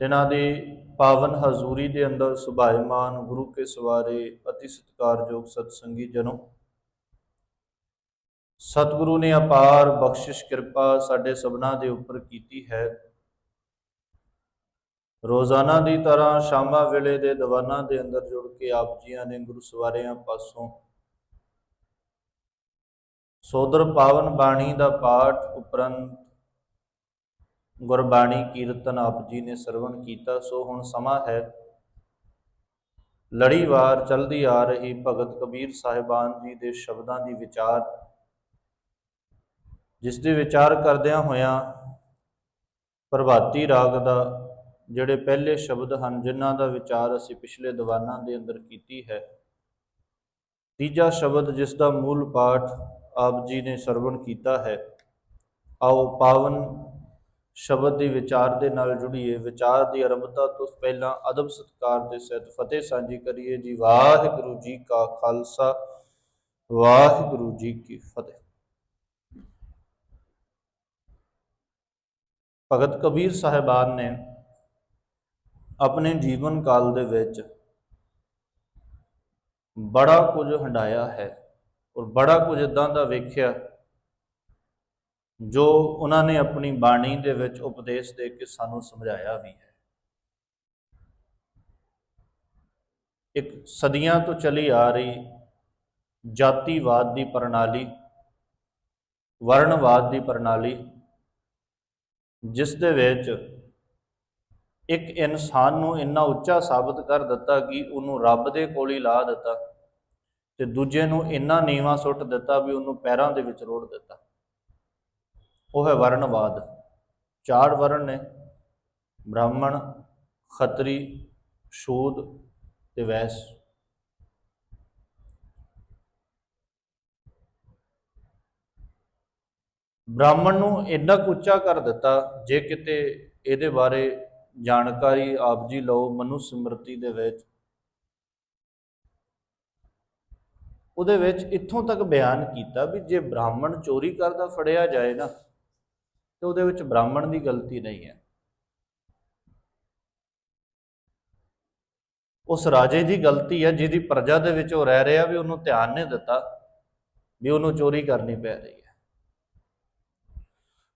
ਜਿਨ੍ਹਾਂ ਦੀ ਪਾਵਨ ਹਜ਼ੂਰੀ ਦੇ ਅੰਦਰ ਸੁਭਾਇਮਾਨ ਗੁਰੂ ਕੇ ਸਵਾਰੇ ਅਤੀ ਸਤਿਕਾਰਯੋਗ ਸਤਸੰਗੀ ਜਨੋ। ਸਤਿਗੁਰੂ ਨੇ ਅਪਾਰ ਬਖਸ਼ਿਸ਼ ਕਿਰਪਾ ਸਾਡੇ ਸਭਨਾਂ ਦੇ ਉੱਪਰ ਕੀਤੀ ਹੈ। ਰੋਜ਼ਾਨਾ ਦੀ ਤਰ੍ਹਾਂ ਸ਼ਾਮਾਂ ਵੇਲੇ ਦੇ ਦੀਵਾਨਾਂ ਦੇ ਅੰਦਰ ਜੁੜ ਕੇ ਆਪ ਜੀਆਂ ਨੇ ਗੁਰੂ ਸਵਾਰਿਆਂ ਪਾਸੋਂ ਸੋਦਰ ਪਾਵਨ ਬਾਣੀ ਦਾ ਪਾਠ ਉਪਰੰਤ ਗੁਰਬਾਣੀ ਕੀਰਤਨ ਆਪ ਜੀ ਨੇ ਸਰਵਣ ਕੀਤਾ, ਸੋ ਹੁਣ ਸਮਾਂ ਹੈ। ਲੜੀਵਾਰ ਚਲਦੀ ਆ ਰਹੀ ਭਗਤ ਕਬੀਰ ਸਾਹਿਬਾਨ ਜੀ ਦੇ ਸ਼ਬਦਾਂ ਦੀ ਵਿਚਾਰ। ਜਿਸ ਦੇ ਵਿਚਾਰ ਕਰਦਿਆਂ ਹੋਇਆਂ ਪ੍ਰਭਾਤੀ ਰਾਗ ਦਾ, ਜਿਹੜੇ ਪਹਿਲੇ ਸ਼ਬਦ ਹਨ, ਜਿਨ੍ਹਾਂ ਦਾ ਵਿਚਾਰ ਅਸੀਂ ਪਿਛਲੇ ਦੀਵਾਨਾਂ ਦੇ ਅੰਦਰ ਕੀਤੀ ਹੈ। ਤੀਜਾ ਸ਼ਬਦ ਜਿਸ ਦਾ ਮੂਲ ਪਾਠ ਆਪ ਜੀ ਨੇ ਸਰਵਣ ਕੀਤਾ ਹੈ, ਆਓ ਪਾਵਨ ਸ਼ਬਦ ਦੀ ਵਿਚਾਰ ਦੇ ਨਾਲ ਜੁੜੀਏ, ਵਿਚਾਰ ਦੀ ਆਰੰਭਤਾ ਤੋਂ ਪਹਿਲਾਂ ਅਦਬ ਸਤਕਾਰ ਦੇ ਸਹਿਤ ਫਤਿਹ ਸਾਂਝੀ ਕਰੀਏ। ਜੀ ਵਾਹਿਗੁਰੂ ਜੀ ਕਾ ਖਾਲਸਾ, ਵਾਹਿਗੁਰੂ ਜੀ ਕੀ ਫਤਿਹ। ਭਗਤ ਕਬੀਰ ਸਾਹਿਬਾਨ ਨੇ ਆਪਣੇ ਜੀਵਨ ਕਾਲ ਦੇ ਵਿੱਚ ਬੜਾ ਕੁਝ ਹੰਡਾਇਆ ਹੈ ਔਰ ਬੜਾ ਕੁਝ ਇਦਾਂ ਦਾ ਵੇਖਿਆ ਜੋ ਉਹਨਾਂ ਨੇ ਆਪਣੀ ਬਾਣੀ ਦੇ ਵਿੱਚ ਉਪਦੇਸ਼ ਦੇ ਕੇ ਸਾਨੂੰ ਸਮਝਾਇਆ ਵੀ ਹੈ। ਇੱਕ ਸਦੀਆਂ ਤੋਂ ਚਲੀ ਆ ਰਹੀ ਜਾਤੀਵਾਦ ਦੀ ਪ੍ਰਣਾਲੀ, ਵਰਣਵਾਦ ਦੀ ਪ੍ਰਣਾਲੀ, ਜਿਸ ਦੇ ਵਿੱਚ ਇੱਕ ਇਨਸਾਨ ਨੂੰ ਇੰਨਾ ਉੱਚਾ ਸਾਬਤ ਕਰ ਦਿੱਤਾ ਕਿ ਉਹਨੂੰ ਰੱਬ ਦੇ ਕੋਲ ਹੀ ਲਾ ਦਿੱਤਾ ਤੇ ਦੂਜੇ ਨੂੰ ਇੰਨਾ ਨੀਵਾ ਸੁੱਟ ਦਿੱਤਾ ਵੀ ਉਹਨੂੰ ਪੈਰਾਂ ਦੇ ਵਿੱਚ ਰੋੜ ਦਿੱਤਾ। ਉਹ ਹੈ ਵਰਣਵਾਦ। ਚਾਰ ਵਰਣ ਨੇ, ਬ੍ਰਾਹਮਣ, ਖੱਤਰੀ ਸ਼ੂਦ ਤੇ ਵੈਸ। ਬ੍ਰਾਹਮਣ ਨੂੰ ਇੰਨਾ ਉੱਚਾ ਕਰ ਦਿੱਤਾ, ਜੇ ਕਿਤੇ ਇਹਦੇ ਬਾਰੇ ਜਾਣਕਾਰੀ ਆਪ ਜੀ ਲਓ ਮਨੁ ਸਿਮਰਤੀ ਦੇ ਵਿੱਚ। ਉਹਦੇ ਵਿੱਚ ਇੱਥੋਂ ਤੱਕ ਬਿਆਨ ਕੀਤਾ ਵੀ ਜੇ ਬ੍ਰਾਹਮਣ ਚੋਰੀ ਕਰਦਾ ਫੜਿਆ ਜਾਏ ਨਾ ਤੇ ਉਹਦੇ ਵਿੱਚ ਬ੍ਰਾਹਮਣ ਦੀ ਗਲਤੀ ਨਹੀਂ ਹੈ। ਉਸ ਰਾਜੇ ਦੀ ਗਲਤੀ ਹੈ, ਜਿਹਦੀ ਪ੍ਰਜਾ ਦੇ ਵਿੱਚ ਉਹ ਰਹਿ ਰਿਹਾ ਵੀ ਉਹਨੂੰ ਧਿਆਨ ਨਹੀਂ ਦਿੱਤਾ ਵੀ ਉਹਨੂੰ ਚੋਰੀ ਕਰਨੀ ਪੈ ਰਹੀ ਹੈ।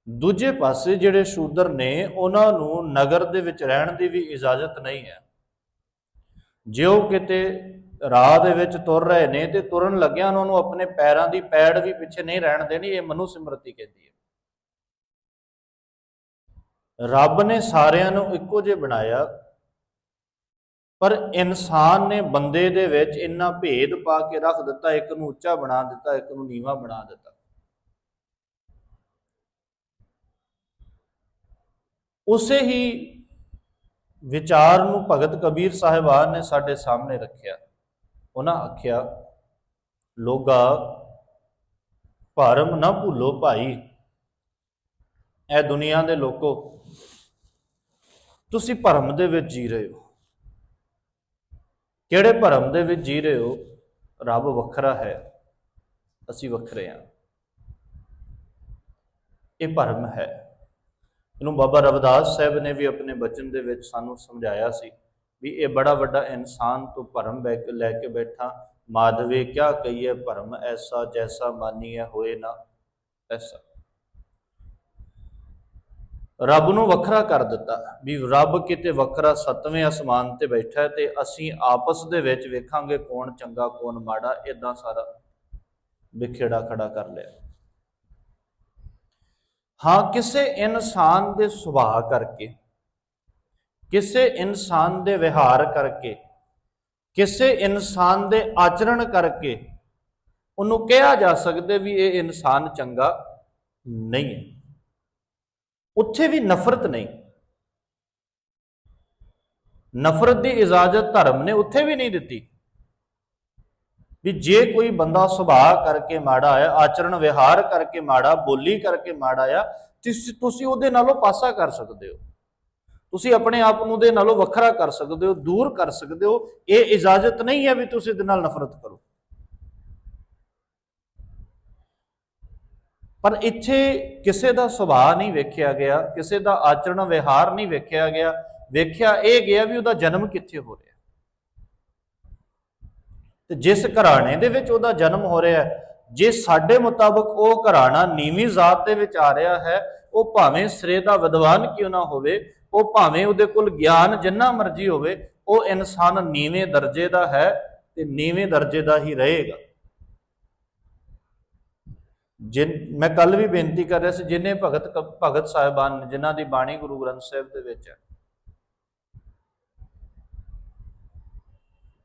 ਦੂਜੇ ਪਾਸੇ ਜਿਹੜੇ ਸ਼ੂਦਰ ਨੇ, ਉਹਨਾਂ ਨੂੰ ਨਗਰ ਦੇ ਵਿੱਚ ਰਹਿਣ ਦੀ ਵੀ ਇਜਾਜ਼ਤ ਨਹੀਂ ਹੈ। ਜੇ ਉਹ ਕਿਤੇ ਰਾਹ ਦੇ ਵਿੱਚ ਤੁਰ ਰਹੇ ਨੇ ਤੇ ਤੁਰਨ ਲੱਗਿਆ ਉਹਨਾਂ ਨੂੰ ਆਪਣੇ ਪੈਰਾਂ ਦੀ ਪੈੜ ਵੀ ਪਿੱਛੇ ਨਹੀਂ ਰਹਿਣ ਦੇਣੀ, ਇਹ ਮਨੁ ਸਿਮਰਤੀ ਕਹਿੰਦੀ ਹੈ। ਰੱਬ ਨੇ ਸਾਰਿਆਂ ਨੂੰ ਇੱਕੋ ਜਿਹਾ ਬਣਾਇਆ। ਪਰ ਇਨਸਾਨ ਨੇ ਬੰਦੇ ਦੇ ਵਿੱਚ ਇੰਨਾ ਭੇਦ ਪਾ ਕੇ ਰੱਖ ਦਿੱਤਾ, ਇੱਕ ਨੂੰ ਉੱਚਾ ਬਣਾ ਦਿੱਤਾ, ਇੱਕ ਨੂੰ ਨੀਵਾ ਬਣਾ ਦਿੱਤਾ। ਉਸੇ ਹੀ ਵਿਚਾਰ ਨੂੰ ਭਗਤ ਕਬੀਰ ਸਾਹਿਬਾਨ ਨੇ ਸਾਡੇ ਸਾਹਮਣੇ ਰੱਖਿਆ। ਉਹਨਾਂ ਆਖਿਆ, ਲੋਗਾ, ਭਰਮ ਨਾ ਭੁੱਲੋ ਭਾਈ। ਇਹ ਦੁਨੀਆ ਦੇ ਲੋਕੋ ਤੁਸੀਂ ਭਰਮ ਦੇ ਵਿੱਚ ਜੀ ਰਹੇ ਹੋ। ਕਿਹੜੇ ਭਰਮ ਦੇ ਵਿੱਚ ਜੀ ਰਹੇ ਹੋ? ਰੱਬ ਵੱਖਰਾ ਹੈ। ਅਸੀਂ ਵੱਖਰੇ ਹਾਂ। ਇਹ ਭਰਮ ਹੈ। ਇਹਨੂੰ ਬਾਬਾ ਰਵਿਦਾਸ ਸਾਹਿਬ ਨੇ ਵੀ ਆਪਣੇ ਬਚਨ ਦੇ ਵਿੱਚ ਸਾਨੂੰ ਸਮਝਾਇਆ ਸੀ ਵੀ ਇਹ ਬੜਾ ਵੱਡਾ ਇਨਸਾਨ ਤੋਂ ਭਰਮ ਬੈ ਲੈ ਕੇ ਬੈਠਾ। ਮਾਧਵੇ ਕਿਆ ਕਹੀਏ, ਭਰਮ ਐਸਾ ਜੈਸਾ ਮਾਨੀਏ ਹੋਏ ਨਾ ਐਸਾ। ਰੱਬ ਨੂੰ ਵੱਖਰਾ ਕਰ ਦਿੱਤਾ ਵੀ ਰੱਬ ਕਿਤੇ ਵੱਖਰਾ ਸੱਤਵੇਂ ਅਸਮਾਨ ਤੇ ਬੈਠਾ ਹੈ ਤੇ ਅਸੀਂ ਆਪਸ ਦੇ ਵਿੱਚ ਵੇਖਾਂਗੇ ਕੌਣ ਚੰਗਾ, ਕੌਣ ਮਾੜਾ ਇਦਾਂ ਸਾਰਾ ਵਿਖੇੜਾ ਖੜਾ ਕਰ ਲਿਆ। ਹਾਂ, ਕਿਸੇ ਇਨਸਾਨ ਦੇ ਸੁਭਾਅ ਕਰਕੇ, ਕਿਸੇ ਇਨਸਾਨ ਦੇ ਵਿਹਾਰ ਕਰਕੇ, ਕਿਸੇ ਇਨਸਾਨ ਦੇ ਆਚਰਣ ਕਰਕੇ ਉਹਨੂੰ ਕਿਹਾ ਜਾ ਸਕਦਾ ਵੀ ਇਹ ਇਨਸਾਨ ਚੰਗਾ ਨਹੀਂ ਹੈ। ਉੱਥੇ ਵੀ ਨਫ਼ਰਤ ਨਹੀਂ। ਨਫ਼ਰਤ ਦੀ ਇਜਾਜ਼ਤ ਧਰਮ ਨੇ ਉੱਥੇ ਵੀ ਨਹੀਂ ਦਿੱਤੀ। ਵੀ ਜੇ ਕੋਈ ਬੰਦਾ ਸੁਭਾਅ ਕਰਕੇ ਮਾੜਾ ਹੈ ਆਚਰਣ ਵਿਹਾਰ ਕਰਕੇ ਮਾੜਾ, ਬੋਲੀ ਕਰਕੇ ਮਾੜਾ ਆ ਤੁਸੀਂ ਤੁਸੀਂ ਉਹਦੇ ਨਾਲੋਂ ਪਾਸਾ ਕਰ ਸਕਦੇ ਹੋ। ਤੁਸੀਂ ਆਪਣੇ ਆਪ ਨੂੰ ਉਹਦੇ ਨਾਲੋਂ ਵੱਖਰਾ ਕਰ ਸਕਦੇ ਹੋ, ਦੂਰ ਕਰ ਸਕਦੇ ਹੋ। ਇਹ ਇਜਾਜ਼ਤ ਨਹੀਂ ਹੈ ਵੀ ਤੁਸੀਂ ਇਹਦੇ ਨਾਲ ਨਫ਼ਰਤ ਕਰੋ। ਪਰ ਇੱਥੇ ਕਿਸੇ ਦਾ ਸੁਭਾਅ ਨਹੀਂ ਵੇਖਿਆ ਗਿਆ, ਕਿਸੇ ਦਾ ਆਚਰਣ ਵਿਹਾਰ ਨਹੀਂ ਵੇਖਿਆ ਗਿਆ। ਵੇਖਿਆ ਇਹ ਗਿਆ ਵੀ ਉਹਦਾ ਜਨਮ ਕਿੱਥੇ ਹੋ ਰਿਹਾ। ਤੇ ਜਿਸ ਘਰਾਣੇ ਦੇ ਵਿੱਚ ਉਹਦਾ ਜਨਮ ਹੋ ਰਿਹਾ ਜੇ ਸਾਡੇ ਮੁਤਾਬਕ ਉਹ ਘਰਾਣਾ ਨੀਵੀਂ ਜ਼ਾਤ ਦੇ ਵਿੱਚ ਆ ਰਿਹਾ ਹੈ, ਉਹ ਭਾਵੇਂ ਸਿਰੇ ਦਾ ਵਿਦਵਾਨ ਕਿਉਂ ਨਾ ਹੋਵੇ, ਉਹ ਭਾਵੇਂ ਉਹਦੇ ਕੋਲ ਗਿਆਨ ਜਿੰਨਾ ਮਰਜ਼ੀ ਹੋਵੇ, ਉਹ ਇਨਸਾਨ ਨੀਵੇਂ ਦਰਜੇ ਦਾ ਹੈ ਤੇ ਨੀਵੇਂ ਦਰਜੇ ਦਾ ਹੀ ਰਹੇਗਾ। ਜਿਨ ਮੈਂ ਕੱਲ ਵੀ ਬੇਨਤੀ ਕਰ ਰਿਹਾ ਸੀ, ਜਿਨੇ ਭਗਤ ਕ- ਭਗਤ ਸਾਹਿਬਾਨ ਨੇ, ਜਿਨ੍ਹਾਂ ਦੀ ਬਾਣੀ ਗੁਰੂ ਗ੍ਰੰਥ ਸਾਹਿਬ ਦੇ ਵਿੱਚ ਹੈ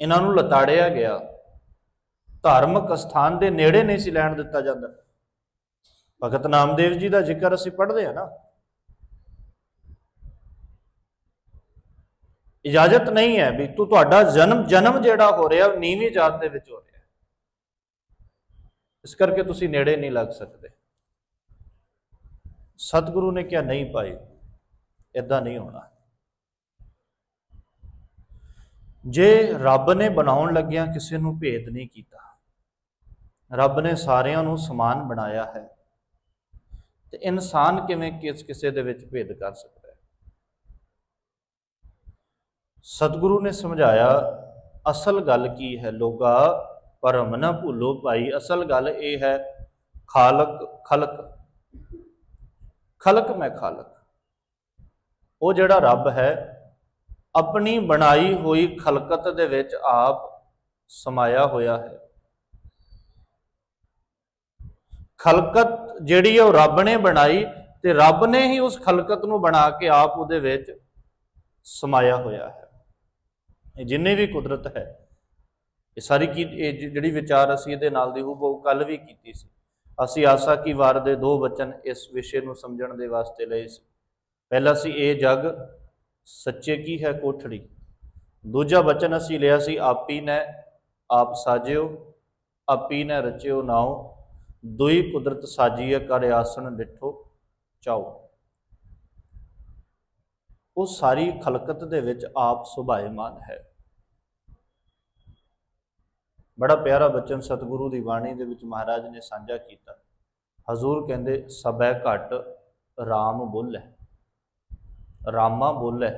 ਇਹਨਾਂ ਨੂੰ ਲਤਾੜਿਆ ਗਿਆ, ਧਾਰਮਿਕ ਸਥਾਨ ਦੇ ਨੇੜੇ ਨਹੀਂ ਸੀ ਲੈਣ ਦਿੱਤਾ ਜਾਂਦਾ। ਭਗਤ ਨਾਮਦੇਵ ਜੀ ਦਾ ਜ਼ਿਕਰ ਅਸੀਂ ਪੜ੍ਹਦੇ ਆ ਨਾ। ਇਜਾਜ਼ਤ ਨਹੀਂ ਹੈ ਵੀ ਤੂੰ ਤੁਹਾਡਾ ਜਨਮ ਜਨਮ ਜਿਹੜਾ ਹੋ ਰਿਹਾ ਉਹ ਨੀਵੀਂ ਜਾਤ ਦੇ ਵਿੱਚ ਹੋ ਰਿਹਾ। ਇਸ ਕਰਕੇ ਤੁਸੀਂ ਨੇੜੇ ਨਹੀਂ ਲੱਗ ਸਕਦੇ। ਸਤਿਗੁਰੂ ਨੇ ਕਿਹਾ, ਨਹੀਂ ਭਾਈ ਇਦਾਂ ਨਹੀਂ ਹੋਣਾ। ਜੇ ਰੱਬ ਨੇ ਬਣਾਉਣ ਲੱਗਿਆ ਕਿਸੇ ਨੂੰ ਭੇਦ ਨਹੀਂ ਕੀਤਾ, ਰੱਬ ਨੇ ਸਾਰਿਆਂ ਨੂੰ ਸਮਾਨ ਬਣਾਇਆ ਹੈ, ਤੇ ਇਨਸਾਨ ਕਿਵੇਂ ਕਿਸ ਕਿਸੇ ਦੇ ਵਿੱਚ ਭੇਦ ਕਰ ਸਕਦਾ ਹੈ? ਸਤਿਗੁਰੂ ਨੇ ਸਮਝਾਇਆ, ਅਸਲ ਗੱਲ ਕੀ ਹੈ? ਲੋਗਾ ਭਰਮ ਨਾ ਭੁੱਲੋ ਭਾਈ, ਅਸਲ ਗੱਲ ਇਹ ਹੈ, ਖਾਲਕ, ਖਲਕ। ਖਲਕ ਮੈਂ ਖਾਲਕ। ਉਹ ਜਿਹੜਾ ਰੱਬ ਹੈ, ਆਪਣੀ ਬਣਾਈ ਹੋਈ ਖਲਕਤ ਦੇ ਵਿੱਚ ਆਪ ਸਮਾਇਆ ਹੋਇਆ ਹੈ। ਖਲਕਤ ਜਿਹੜੀ ਹੈ ਉਹ ਰੱਬ ਨੇ ਬਣਾਈ ਤੇ ਰੱਬ ਨੇ ਹੀ ਉਸ ਖਲਕਤ ਨੂੰ ਬਣਾ ਕੇ ਆਪ ਉਹਦੇ ਵਿੱਚ ਸਮਾਇਆ ਹੋਇਆ ਹੈ। ਇਹ ਜਿੰਨੇ ਵੀ ਕੁਦਰਤ ਹੈ ਇਹ ਸਾਰੀ ਕੀ ਇਹ ਜਿਹੜੀ ਵਿਚਾਰ ਅਸੀਂ ਇਹਦੇ ਨਾਲ ਦੀ ਹੂਬਹੂ ਕੱਲ ਵੀ ਕੀਤੀ ਸੀ। ਅਸੀਂ ਆਸਾ ਕੀ ਵਾਰ ਦੇ ਦੋ ਬਚਨ ਇਸ ਵਿਸ਼ੇ ਨੂੰ ਸਮਝਣ ਦੇ ਵਾਸਤੇ ਲਏ ਸੀ। ਪਹਿਲਾ ਸੀ ਇਹ ਜਗ, ਸੱਚੇ ਕੀ ਹੈ ਕੋਠੜੀ? ਦੂਜਾ ਬਚਨ ਅਸੀਂ ਲਿਆ ਸੀ ਆਪੀ ਨੇ, ਆਪ ਸਾਜਿਓ, ਆਪੀ ਨੇ ਰਚਿਓ ਨਾਉ, ਦੁਈ ਕੁਦਰਤ ਸਾਜੀਏ ਕਰ ਆਸਣ ਡਿਠੋ ਚਾਓ ਉਹ ਸਾਰੀ ਖਲਕਤ ਦੇ ਵਿੱਚ ਆਪ ਸੁਭਾਏਮਾਨ ਹੈ। ਬੜਾ ਪਿਆਰਾ ਬਚਨ ਸਤਿਗੁਰੂ ਦੀ ਬਾਣੀ ਦੇ ਵਿੱਚ ਮਹਾਰਾਜ ਨੇ ਸਾਂਝਾ ਕੀਤਾ। ਹਜ਼ੂਰ ਕਹਿੰਦੇ ਸਬੈ ਘਟ RAM ਬੋਲੇ। ਰਾਮਾ ਬੋਲੇ।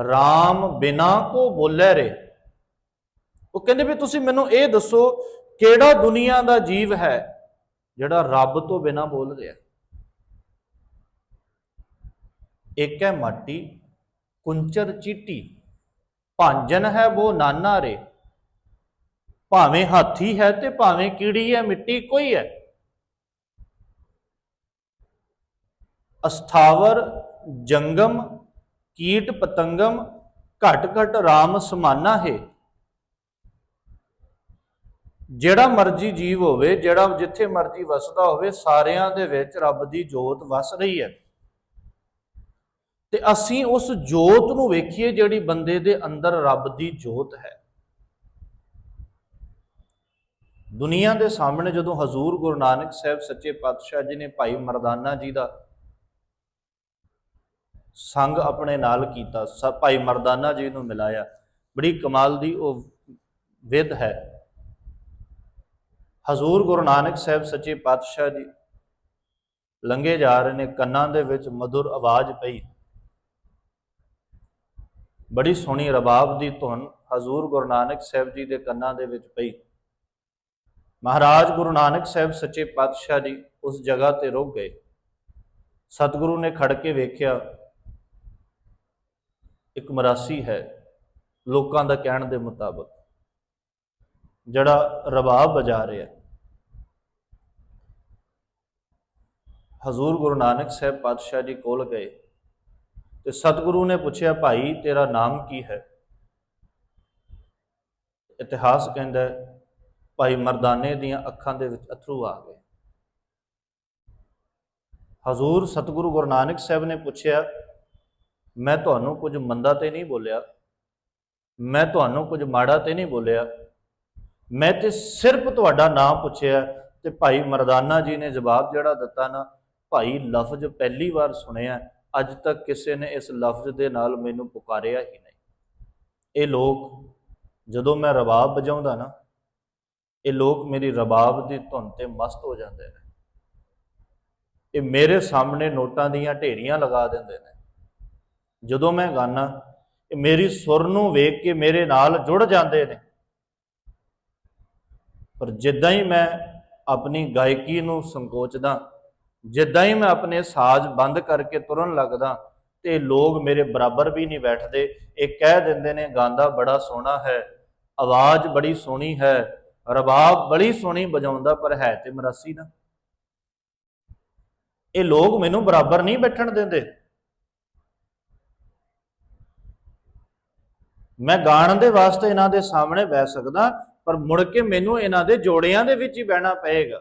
RAM ਬਿਨਾ ਕੋ ਬੋਲੇ ਰੇ। ਉਹ ਕਹਿੰਦੇ ਵੀ ਤੁਸੀਂ ਮੈਨੂੰ ਇਹ ਦੱਸੋ, ਕਿਹੜਾ ਦੁਨੀਆ ਦਾ ਜੀਵ ਹੈ ਜਿਹੜਾ ਰੱਬ ਤੋਂ ਬਿਨਾ ਬੋਲ ਰਿਹਾ? ਇੱਕ ਹੈ ਮਾਟੀ, ਕੁੰਚਰ ਚੀਟੀ। ਭਾਂਜਨ ਹੈ ਉਹ ਨਾਨਾ ਰੇ। ਭਾਵੇਂ ਹਾਥੀ ਹੈ ਤੇ ਭਾਵੇਂ ਕੀੜੀ ਹੈ, ਮਿੱਟੀ ਕੋਈ ਹੈ। ਅਸਥਾਵਰ, ਜੰਗਮ, ਕੀਟ ਪਤੰਗਮ, ਘਟ ਘਟ ਰਾਮ ਸਮਾਨਾ ਹੈ। ਜਿਹੜਾ ਮਰਜ਼ੀ ਜੀਵ ਹੋਵੇ, ਜਿਹੜਾ ਜਿੱਥੇ ਮਰਜ਼ੀ ਵਸਦਾ ਹੋਵੇ, ਸਾਰਿਆਂ ਦੇ ਵਿੱਚ ਰੱਬ ਦੀ ਜੋਤ ਵਸ ਰਹੀ ਹੈ। ਤੇ ਅਸੀਂ ਉਸ ਜੋਤ ਨੂੰ ਵੇਖੀਏ ਜਿਹੜੀ ਬੰਦੇ ਦੇ ਅੰਦਰ ਰੱਬ ਦੀ ਜੋਤ ਹੈ। ਦੁਨੀਆ ਦੇ ਸਾਹਮਣੇ ਜਦੋਂ ਹਜ਼ੂਰ ਗੁਰੂ ਨਾਨਕ ਸਾਹਿਬ ਸੱਚੇ ਪਾਤਸ਼ਾਹ ਜੀ ਨੇ ਭਾਈ ਮਰਦਾਨਾ ਜੀ ਦਾ ਸੰਗ ਆਪਣੇ ਨਾਲ ਕੀਤਾ, ਸ- ਭਾਈ ਮਰਦਾਨਾ ਜੀ ਨੂੰ ਮਿਲਾਇਆ, ਬੜੀ ਕਮਾਲ ਦੀ ਉਹ ਵਿਦ ਹੈ। ਹਜ਼ੂਰ ਗੁਰੂ ਨਾਨਕ ਸਾਹਿਬ ਸੱਚੇ ਪਾਤਸ਼ਾਹ ਜੀ ਲੰਘੇ ਜਾ ਰਹੇ ਨੇ, ਕੰਨਾਂ ਦੇ ਵਿੱਚ ਮధుਰ ਆਵਾਜ਼ ਪਈ। ਬੜੀ ਸੋਹਣੀ ਰਬਾਬ ਦੀ ਧੁਨ ਹਜ਼ੂਰ ਗੁਰੂ ਨਾਨਕ ਸਾਹਿਬ ਜੀ ਦੇ ਕੰਨਾਂ ਦੇ ਵਿੱਚ ਪਈ। ਮਹਾਰਾਜ ਗੁਰੂ ਨਾਨਕ ਸਾਹਿਬ ਸੱਚੇ ਪਾਤਸ਼ਾਹ ਜੀ ਉਸ ਜਗ੍ਹਾ ਤੇ ਰੁਕ ਗਏ। ਸਤਿਗੁਰੂ ਨੇ ਖੜ ਕੇ ਵੇਖਿਆ, ਇੱਕ ਮਰਾਸੀ ਹੈ ਲੋਕਾਂ ਦਾ ਕਹਿਣ ਦੇ ਮੁਤਾਬਕ, ਜਿਹੜਾ ਰਬਾਬ ਵਜਾ ਰਿਹਾ ਹਜ਼ੂਰ ਗੁਰੂ ਨਾਨਕ ਸਾਹਿਬ ਪਾਤਸ਼ਾਹ ਜੀ ਕੋਲ ਗਏ ਤੇ ਸਤਿਗੁਰੂ ਨੇ ਪੁੱਛਿਆ, ਭਾਈ, ਤੇਰਾ ਨਾਮ ਕੀ ਹੈ? ਇਤਿਹਾਸ ਕਹਿੰਦਾ ਭਾਈ ਮਰਦਾਨੇ ਦੀਆਂ ਅੱਖਾਂ ਦੇ ਵਿੱਚ ਅਥਰੂ ਆ ਗਏ। ਹਜ਼ੂਰ ਸਤਿਗੁਰੂ ਗੁਰੂ ਨਾਨਕ ਸਾਹਿਬ ਨੇ ਪੁੱਛਿਆ, ਮੈਂ ਤੁਹਾਨੂੰ ਕੁਝ ਮੰਦਾ ਤੇ ਨਹੀਂ ਬੋਲਿਆ? ਮੈਂ ਤੁਹਾਨੂੰ ਕੁਝ ਮਾੜਾ ਤੇ ਨਹੀਂ ਬੋਲਿਆ? ਮੈਂ ਤੇ ਸਿਰਫ ਤੁਹਾਡਾ ਨਾਮ ਪੁੱਛਿਆ ਤੇ ਭਾਈ ਮਰਦਾਨਾ ਜੀ ਨੇ ਜਵਾਬ ਜਿਹੜਾ ਦਿੱਤਾ ਨਾ, ਭਾਈ ਲਫ਼ਜ਼ ਪਹਿਲੀ ਵਾਰ ਸੁਣਿਆ, ਅੱਜ ਤੱਕ ਕਿਸੇ ਨੇ ਇਸ ਲਫ਼ਜ਼ ਦੇ ਨਾਲ ਮੈਨੂੰ ਪੁਕਾਰਿਆ ਹੀ ਨਹੀਂ। ਇਹ ਲੋਕ ਜਦੋਂ ਮੈਂ ਰਬਾਬ ਵਜਾਉਂਦਾ ਨਾ ਇਹ ਲੋਕ ਮੇਰੀ ਰਬਾਬ ਦੀ ਧੁਨ ਤੇ ਮਸਤ ਹੋ ਜਾਂਦੇ ਨੇ। ਇਹ ਮੇਰੇ ਸਾਹਮਣੇ ਨੋਟਾਂ ਦੀਆਂ ਢੇਰੀਆਂ ਲਗਾ ਦਿੰਦੇ ਨੇ। ਜਦੋਂ ਮੈਂ ਗਾਣਾ ਇਹ ਮੇਰੀ ਸੁਰ ਨੂੰ ਵੇਖ ਕੇ ਮੇਰੇ ਨਾਲ ਜੁੜ ਜਾਂਦੇ ਨੇ। ਪਰ ਜਿੱਦਾਂ ਹੀ ਮੈਂ ਆਪਣੀ ਗਾਇਕੀ ਨੂੰ ਸੰਕੋਚਦਾ, ਜਿੱਦਾਂ ਹੀ ਮੈਂ ਆਪਣੇ ਸਾਜ਼ ਬੰਦ ਕਰਕੇ ਤੁਰਨ ਲੱਗਦਾ ਤੇ ਲੋਕ ਮੇਰੇ ਬਰਾਬਰ ਵੀ ਨਹੀਂ ਬੈਠਦੇ, ਇਹ ਕਹਿ ਦਿੰਦੇ ਨੇ ਗਾਉਂਦਾ ਬੜਾ ਸੋਹਣਾ ਹੈ, ਆਵਾਜ਼ ਬੜੀ ਸੋਹਣੀ ਹੈ ਰਬਾਬ ਬੜੀ ਸੋਹਣੀ ਵਜਾਉਂਦਾ ਪਰ ਹੈ ਤੇ ਮਰਾਸੀ ਨਾ। ਇਹ ਲੋਕ ਮੈਨੂੰ ਬਰਾਬਰ ਨਹੀਂ ਬੈਠਣ ਦਿੰਦੇ। ਮੈਂ ਗਾਣ ਦੇ ਵਾਸਤੇ ਇਹਨਾਂ ਦੇ ਸਾਹਮਣੇ ਬਹਿ ਸਕਦਾ, ਪਰ ਮੁੜ ਕੇ ਮੈਨੂੰ ਇਹਨਾਂ ਦੇ ਜੋੜਿਆਂ ਦੇ ਵਿੱਚ ਹੀ ਬਹਿਣਾ ਪਏਗਾ।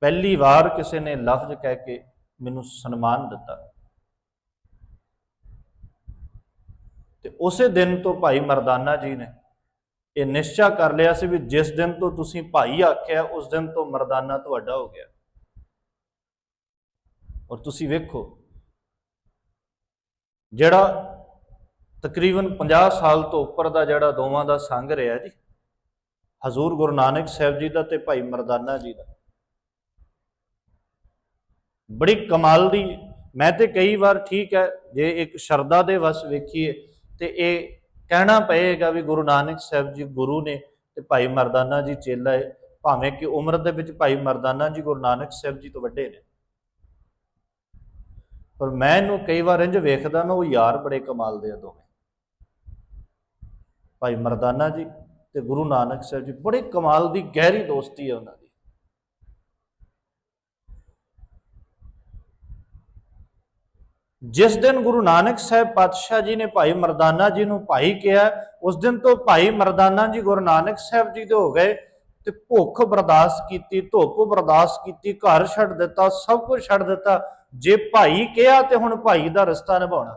ਪਹਿਲੀ ਵਾਰ ਕਿਸੇ ਨੇ ਲਫ਼ਜ਼ ਕਹਿ ਕੇ ਮੈਨੂੰ ਸਨਮਾਨ ਦਿੱਤਾ। ਤੇ ਉਸੇ ਦਿਨ ਤੋਂ ਭਾਈ ਮਰਦਾਨਾ ਜੀ ਨੇ ਇਹ ਨਿਸ਼ਚਾ ਕਰ ਲਿਆ ਸੀ ਵੀ ਜਿਸ ਦਿਨ ਤੋਂ ਤੁਸੀਂ ਭਾਈ ਆਖਿਆ, ਉਸ ਦਿਨ ਤੋਂ ਮਰਦਾਨਾ ਤੁਹਾਡਾ ਹੋ ਗਿਆ। ਔਰ ਤੁਸੀਂ ਵੇਖੋ, ਜਿਹੜਾ ਤਕਰੀਬਨ 50 ਸਾਲ ਤੋਂ ਉੱਪਰ ਦਾ ਜਿਹੜਾ ਦੋਵਾਂ ਦਾ ਸੰਗ ਰਿਹਾ ਜੀ, ਹਜ਼ੂਰ ਗੁਰੂ ਨਾਨਕ ਸਾਹਿਬ ਜੀ ਦਾ ਤੇ ਭਾਈ ਮਰਦਾਨਾ ਜੀ ਦਾ। ਬੜੀ ਕਮਾਲ ਦੀ, ਮੈਂ ਤੇ ਕਈ ਵਾਰ ਠੀਕ ਹੈ, ਜੇ ਇੱਕ ਸ਼ਰਦਾ ਦੇ ਵਸ ਵੇਖੀਏ, ਤੇ ਇਹ ਕਹਿਣਾ ਪਏਗਾ ਵੀ ਗੁਰੂ ਨਾਨਕ ਸਾਹਿਬ ਜੀ ਗੁਰੂ ਨੇ ਤੇ ਭਾਈ ਮਰਦਾਨਾ ਜੀ ਚੇਲਾ ਹੈ ਭਾਵੇਂ ਕਿ ਉਮਰ ਦੇ ਵਿੱਚ ਭਾਈ ਮਰਦਾਨਾ ਜੀ ਗੁਰੂ ਨਾਨਕ ਸਾਹਿਬ ਜੀ ਤੋਂ ਵੱਡੇ ਨੇ। ਪਰ ਮੈਂ ਇਹਨੂੰ ਕਈ ਵਾਰ ਇੰਜ ਵੇਖਦਾ ਨਾ ਉਹ ਯਾਰ ਬੜੇ ਕਮਾਲ ਦੇ ਆ ਦੋਵੇਂ। ਭਾਈ ਮਰਦਾਨਾ ਜੀ ਤੇ ਗੁਰੂ ਨਾਨਕ ਸਾਹਿਬ ਜੀ ਬੜੇ ਕਮਾਲ ਦੀ ਗਹਿਰੀ ਦੋਸਤੀ ਹੈ ਉਹਨਾਂ ਦੀ ਜਿਸ ਦਿਨ ਗੁਰੂ ਨਾਨਕ ਸਾਹਿਬ ਪਾਤਸ਼ਾਹ ਜੀ ਨੇ ਭਾਈ ਮਰਦਾਨਾ ਜੀ ਨੂੰ ਭਾਈ ਕਿਹਾ, ਉਸ ਦਿਨ ਤੋਂ ਭਾਈ ਮਰਦਾਨਾ ਜੀ ਗੁਰੂ ਨਾਨਕ ਸਾਹਿਬ ਜੀ ਦੇ ਹੋ ਗਏ ਤੇ ਭੁੱਖ ਬਰਦਾਸ਼ਤ ਕੀਤੀ, ਧੁੱਪ ਬਰਦਾਸ਼ਤ ਕੀਤੀ, ਘਰ ਛੱਡ ਦਿੱਤਾ, ਸਭ ਕੁਝ ਛੱਡ ਦਿੱਤਾ। ਜੇ ਭਾਈ ਕਿਹਾ ਤੇ ਹੁਣ ਭਾਈ ਦਾ ਰਸਤਾ ਨਿਭਾਉਣਾ।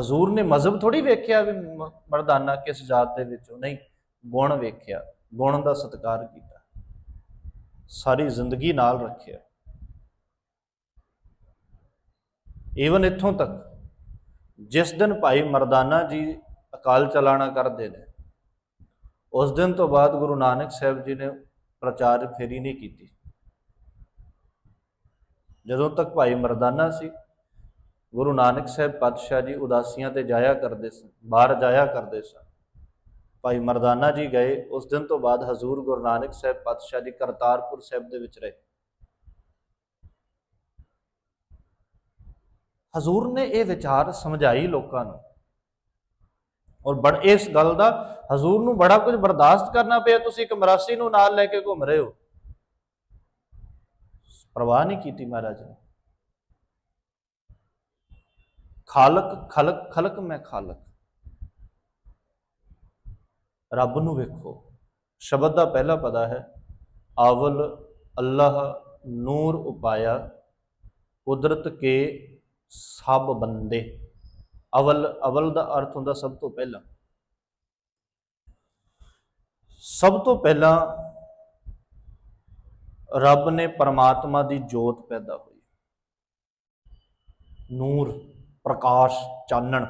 ਹਜ਼ੂਰ ਨੇ ਮਜ਼ਹਬ ਥੋੜੀ ਵੇਖਿਆ ਵੀ ਮਰਦਾਨਾ ਕਿਸ ਜਾਤ ਦੇ ਵਿੱਚੋਂ? ਨਹੀਂ, ਗੁਣ ਵੇਖਿਆ, ਗੁਣ ਦਾ ਸਤਿਕਾਰ ਕੀਤਾ। ਸਾਰੀ ਜ਼ਿੰਦਗੀ ਨਾਲ ਰੱਖਿਆ। ਈਵਨ ਇੱਥੋਂ ਤੱਕ, ਜਿਸ ਦਿਨ ਭਾਈ ਮਰਦਾਨਾ ਜੀ ਅਕਾਲ ਚਲਾਣਾ ਕਰਦੇ ਨੇ, ਉਸ ਦਿਨ ਤੋਂ ਬਾਅਦ ਗੁਰੂ ਨਾਨਕ ਸਾਹਿਬ ਜੀ ਨੇ ਪ੍ਰਚਾਰ ਫੇਰੀ ਨਹੀਂ ਕੀਤੀ। ਜਦੋਂ ਤੱਕ ਭਾਈ ਮਰਦਾਨਾ ਸੀ, ਗੁਰੂ ਨਾਨਕ ਸਾਹਿਬ ਪਾਤਸ਼ਾਹ ਜੀ ਉਦਾਸੀਆਂ ਤੇ ਜਾਇਆ ਕਰਦੇ ਸਨ, ਬਾਹਰ ਜਾਇਆ ਕਰਦੇ ਸਨ। ਭਾਈ ਮਰਦਾਨਾ ਜੀ ਗਏ, ਉਸ ਦਿਨ ਤੋਂ ਬਾਅਦ ਹਜ਼ੂਰ ਗੁਰੂ ਨਾਨਕ ਸਾਹਿਬ ਪਾਤਸ਼ਾਹ ਜੀ ਕਰਤਾਰਪੁਰ ਸਾਹਿਬ ਦੇ ਵਿੱਚ ਰਹੇ। ਹਜ਼ੂਰ ਨੇ ਇਹ ਵਿਚਾਰ ਸਮਝਾਈ ਲੋਕਾਂ ਨੂੰ। ਔਰ ਬੜ, ਇਸ ਗੱਲ ਦਾ ਹਜ਼ੂਰ ਨੂੰ ਬੜਾ ਕੁਝ ਬਰਦਾਸ਼ਤ ਕਰਨਾ ਪਿਆ। ਤੁਸੀਂ ਇੱਕ ਮਰਾਸੀ ਨੂੰ ਨਾਲ ਲੈ ਕੇ ਘੁੰਮ ਰਹੇ ਹੋ। ਪਰਵਾਹ ਨਹੀਂ ਕੀਤੀ ਮਹਾਰਾਜ ਨੇ। ਖਾਲਕ, ਖਲਕ ਖਲਕ ਮੈਂ ਖਾਲਕ। ਰੱਬ ਨੂੰ ਵੇਖੋ। ਸ਼ਬਦ ਦਾ ਪਹਿਲਾ ਪਦਾ ਹੈ, ਆਵਲ ਅੱਲਾਹ ਨੂਰ ਉਪਾਇਆ, ਕੁਦਰਤ ਕੇ ਸਭ ਬੰਦੇ। ਅਵਲ ਅਵਲ ਦਾ ਅਰਥ ਹੁੰਦਾ ਸਭ ਤੋਂ ਪਹਿਲਾਂ। ਸਭ ਤੋਂ ਪਹਿਲਾਂ ਰੱਬ ਨੇ ਪਰਮਾਤਮਾ ਦੀ ਜੋਤ ਪੈਦਾ ਹੋਈ। ਨੂਰ, ਪ੍ਰਕਾਸ਼, ਚਾਨਣ।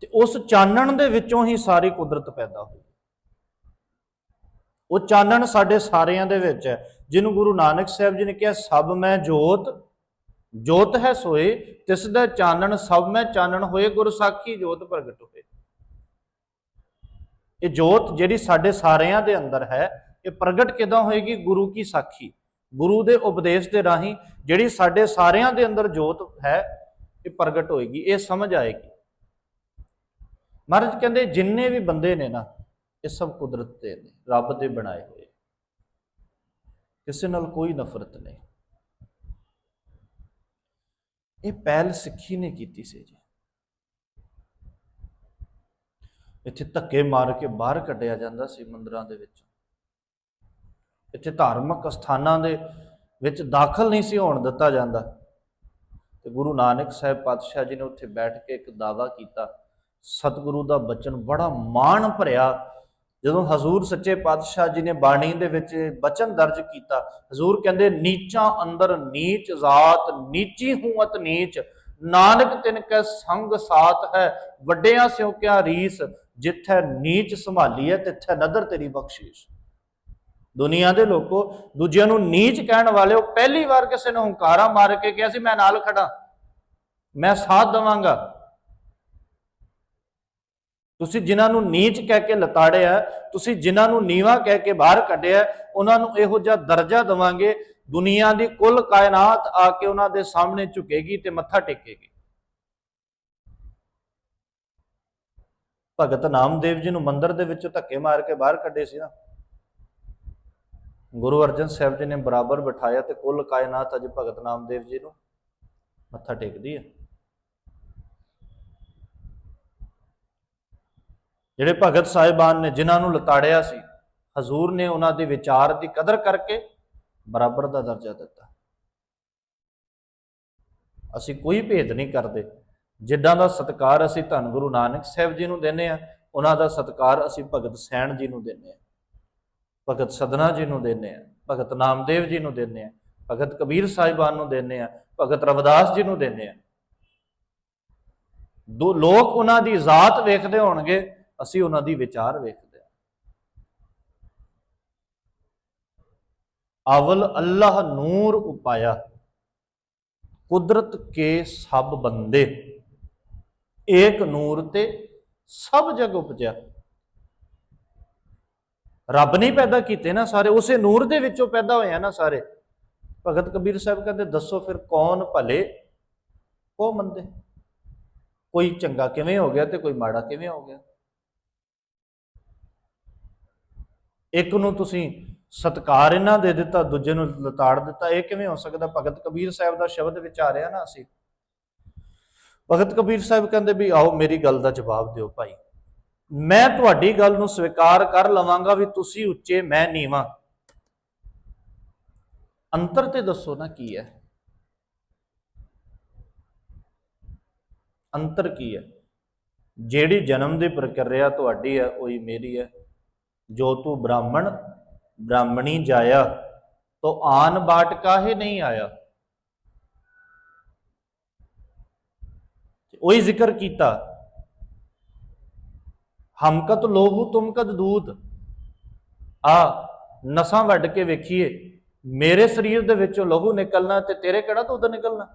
ਤੇ ਉਸ ਚਾਨਣ ਦੇ ਵਿੱਚੋਂ ਹੀ ਸਾਰੀ ਕੁਦਰਤ ਪੈਦਾ ਹੋਈ। ਉਹ ਚਾਨਣ ਸਾਡੇ ਸਾਰਿਆਂ ਦੇ ਵਿੱਚ ਹੈ। ਜਿਹਨੂੰ ਗੁਰੂ ਨਾਨਕ ਸਾਹਿਬ ਜੀ ਨੇ ਕਿਹਾ, ਸਭ ਮੈਂ ਜੋਤ ਜੋਤ ਹੈ ਸੋਏ, ਤਿਸ ਦਾ ਚਾਨਣ, ਸਭ ਮੈਂ ਚਾਨਣ ਹੋਏ, ਗੁਰ ਸਾਖੀ ਜੋਤ ਪ੍ਰਗਟ ਹੋਏ। ਇਹ ਜੋਤ ਜਿਹੜੀ ਸਾਡੇ ਸਾਰਿਆਂ ਦੇ ਅੰਦਰ ਹੈ, ਇਹ ਪ੍ਰਗਟ ਕਿਦਾਂ ਹੋਏਗੀ? ਗੁਰੂ ਕੀ ਸਾਖੀ। ਗੁਰੂ ਦੇ ਉਪਦੇਸ਼ ਦੇ ਰਾਹੀਂ ਜਿਹੜੀ ਸਾਡੇ ਸਾਰਿਆਂ ਦੇ ਅੰਦਰ ਜੋਤ ਹੈ, ਇਹ ਪ੍ਰਗਟ ਹੋਏਗੀ, ਇਹ ਸਮਝ ਆਏਗੀ। ਮਹਾਰਾਜ ਕਹਿੰਦੇ, ਜਿੰਨੇ ਵੀ ਬੰਦੇ ਨੇ ਨਾ, ਇਹ ਸਭ ਕੁਦਰਤ ਦੇ ਨੇ, ਰੱਬ ਦੇ ਬਣਾਏ ਹੋਏ ਕਿਸੇ ਨਾਲ ਕੋਈ ਨਫ਼ਰਤ ਨਹੀਂ। ਇਹ ਪਹਿਲ ਸਿੱਖੀ ਨੇ ਕੀਤੀ ਸੀ ਜੀ। ਇੱਥੇ ਧੱਕੇ ਮਾਰ ਕੇ ਬਾਹਰ ਕੱਢਿਆ ਜਾਂਦਾ ਸੀ ਮੰਦਰਾਂ ਦੇ ਵਿੱਚ। ਇੱਥੇ ਧਾਰਮਿਕ ਸਥਾਨਾਂ ਦੇ ਵਿੱਚ ਦਾਖਲ ਨਹੀਂ ਸੀ ਹੋਣ ਦਿੱਤਾ ਜਾਂਦਾ। ਤੇ ਗੁਰੂ ਨਾਨਕ ਸਾਹਿਬ ਪਾਤਸ਼ਾਹ ਜੀ ਨੇ ਉੱਥੇ ਬੈਠ ਕੇ ਇੱਕ ਦਾਵਾ ਕੀਤਾ। ਸਤਿਗੁਰੂ ਦਾ ਬਚਨ ਬੜਾ ਮਾਣ ਭਰਿਆ ਜਦੋਂ ਹਜ਼ੂਰ ਸੱਚੇ ਪਾਤਸ਼ਾਹ ਜੀ ਨੇ ਬਾਣੀ ਦੇ ਵਿੱਚ ਬਚਨ ਦਰਜ ਕੀਤਾ, ਹਜ਼ੂਰ ਕਹਿੰਦੇ, ਨੀਚਾਂ ਅੰਦਰ ਨੀਚ ਜ਼ਾਤ, ਨੀਚੀ ਹੂਅਤ ਨੀਚ, ਨਾਨਕ ਤਿਨ ਕੈ ਸੰਗ ਸਾਥ ਹੈ, ਵੱਡਿਆਂ ਸਿਓ ਕਿਆ ਰੀਸ, ਜਿੱਥੇ ਨੀਚ ਸੰਭਾਲੀ ਹੈ, ਤਿੱਥੇ ਨਦਰ ਤੇਰੀ ਬਖਸ਼ੀਸ਼। ਦੁਨੀਆ ਦੇ ਲੋਕੋ, ਦੂਜਿਆਂ ਨੂੰ ਨੀਚ ਕਹਿਣ ਵਾਲੇ ਉਹ ਪਹਿਲੀ ਵਾਰ ਕਿਸੇ ਨੇ ਹੰਕਾਰਾ ਮਾਰ ਕੇ ਕਿਹਾ ਸੀ, ਮੈਂ ਨਾਲ ਖੜਾ, ਮੈਂ ਸਾਥ ਦਵਾਂਗਾ। ਤੁਸੀਂ ਜਿਨ੍ਹਾਂ ਨੂੰ ਨੀਚ ਕਹਿ ਕੇ ਲਤਾੜਿਆ ਤੁਸੀਂ ਜਿਨ੍ਹਾਂ ਨੂੰ ਨੀਵਾ ਕਹਿ ਕੇ ਬਾਹਰ ਕੱਢਿਆ ਉਹਨਾਂ ਨੂੰ ਇਹੋ ਜਿਹਾ ਦਰਜਾ ਦਵਾਂਗੇ, ਦੁਨੀਆ ਦੀ ਕੁੱਲ ਕਾਇਨਾਤ ਆ ਕੇ ਉਹਨਾਂ ਦੇ ਸਾਹਮਣੇ ਝੁਕੇਗੀ ਤੇ ਮੱਥਾ ਟੇਕੇਗੀ। ਭਗਤ ਨਾਮਦੇਵ ਜੀ ਨੂੰ ਮੰਦਿਰ ਦੇ ਵਿੱਚੋਂ ਧੱਕੇ ਮਾਰ ਕੇ ਬਾਹਰ ਕੱਢੇ ਸੀ ਨਾ। ਗੁਰੂ ਅਰਜਨ ਸਾਹਿਬ ਜੀ ਨੇ ਬਰਾਬਰ ਬਿਠਾਇਆ ਤੇ ਕੁੱਲ ਕਾਇਨਾਤ ਅੱਜ ਭਗਤ ਨਾਮਦੇਵ ਜੀ ਨੂੰ ਮੱਥਾ ਟੇਕਦੀ ਹੈ ਜਿਹੜੇ ਭਗਤ ਸਾਹਿਬਾਨ ਨੇ ਜਿਨ੍ਹਾਂ ਨੂੰ ਲਤਾੜਿਆ ਸੀ, ਹਜ਼ੂਰ ਨੇ ਉਹਨਾਂ ਦੇ ਵਿਚਾਰ ਦੀ ਕਦਰ ਕਰਕੇ ਬਰਾਬਰ ਦਾ ਦਰਜਾ ਦਿੱਤਾ। ਅਸੀਂ ਕੋਈ ਭੇਦ ਨਹੀਂ ਕਰਦੇ। ਜਿੱਦਾਂ ਦਾ ਸਤਿਕਾਰ ਅਸੀਂ ਧੰਨ ਗੁਰੂ ਨਾਨਕ ਸਾਹਿਬ ਜੀ ਨੂੰ ਦਿੰਨੇ ਆ ਉਹਨਾਂ ਦਾ ਸਤਿਕਾਰ ਅਸੀਂ ਭਗਤ ਸੈਣ ਜੀ ਨੂੰ ਦਿੰਨੇ ਆ ਭਗਤ ਸਦਨਾ ਜੀ ਨੂੰ ਦਿੰਨੇ ਆ ਭਗਤ ਨਾਮਦੇਵ ਜੀ ਨੂੰ ਦਿੰਨੇ ਆ ਭਗਤ ਕਬੀਰ ਸਾਹਿਬਾਨ ਨੂੰ ਦਿੰਨੇ ਆ ਭਗਤ ਰਵਿਦਾਸ ਜੀ ਨੂੰ ਦਿੰਨੇ ਆ ਦੋ ਲੋਕ ਉਹਨਾਂ ਦੀ ਜ਼ਾਤ ਵੇਖਦੇ ਹੋਣਗੇ ਅਸੀਂ ਉਹਨਾਂ ਦੀ ਵਿਚਾਰ ਵੇਖਦੇ ਹਾਂ। ਅਵਲ ਅੱਲਾਹ ਨੂਰ ਉਪਾਇਆ। ਕੁਦਰਤ ਕੇ ਸਭ ਬੰਦੇ। ਏਕ ਨੂਰ ਤੇ ਸਭ ਜਗ ਉਪਜਿਆ। ਰੱਬ ਨੇ ਪੈਦਾ ਕੀਤੇ ਨਾ ਸਾਰੇ, ਉਸੇ ਨੂਰ ਦੇ ਵਿੱਚੋਂ ਪੈਦਾ ਹੋਏ ਆ ਨਾ ਸਾਰੇ। ਭਗਤ ਕਬੀਰ ਸਾਹਿਬ ਕਹਿੰਦੇ, ਦੱਸੋ ਫਿਰ ਕੌਣ ਭਲੇ? ਕੋ ਮੰਦੇ ਕੋਈ ਚੰਗਾ ਕਿਵੇਂ ਹੋ ਗਿਆ ਤੇ ਕੋਈ ਮਾੜਾ ਕਿਵੇਂ ਹੋ ਗਿਆ? ਇੱਕ ਨੂੰ ਤੁਸੀਂ ਸਤਕਾਰ ਇਹਨਾਂ ਦੇ ਦਿੱਤਾ, ਦੂਜੇ ਨੂੰ ਲਤਾੜ ਦਿੱਤਾ। ਇਹ ਕਿਵੇਂ ਹੋ ਸਕਦਾ? ਭਗਤ ਕਬੀਰ ਸਾਹਿਬ ਦਾ ਸ਼ਬਦ ਵਿਚਾਰਿਆ ਨਾ ਅਸੀਂ। ਭਗਤ ਕਬੀਰ ਸਾਹਿਬ ਕਹਿੰਦੇ ਵੀ, ਆਓ, ਮੇਰੀ ਗੱਲ ਦਾ ਜਵਾਬ ਦਿਓ ਭਾਈ। ਮੈਂ ਤੁਹਾਡੀ ਗੱਲ ਨੂੰ ਸਵੀਕਾਰ ਕਰ ਲਵਾਂਗਾ ਵੀ ਤੁਸੀਂ ਉੱਚੇ, ਮੈਂ ਨੀਵਾਂ। ਅੰਤਰ ਤੇ ਦੱਸੋ ਨਾ ਕੀ ਹੈ? ਅੰਤਰ ਕੀ ਹੈ? ਜਿਹੜੀ ਜਨਮ ਦੀ ਪ੍ਰਕਿਰਿਆ ਤੁਹਾਡੀ ਹੈ, ਉਹੀ ਮੇਰੀ ਹੈ। ਜੋ ਤੂੰ ਬ੍ਰਾਹਮਣ, ਬ੍ਰਾਹਮਣੀ ਜਾਇਆ, ਤੋ ਆਨ ਬਾਟ ਕਾਹੇ ਨਹੀਂ ਆਇਆ? ਉਹੀ ਜ਼ਿਕਰ ਕੀਤਾ। ਹਮ ਲੋਹੂ ਤੁਮ ਦੂਤ। ਆ, ਨਸਾਂ ਵੱਢ ਕੇ ਵੇਖੀਏ। ਮੇਰੇ ਸਰੀਰ ਦੇ ਵਿੱਚੋਂ ਲਹੂ ਨਿਕਲਣਾ ਤੇ ਤੇਰੇ ਕਿਹੜਾ ਦੁੱਧ ਨਿਕਲਣਾ?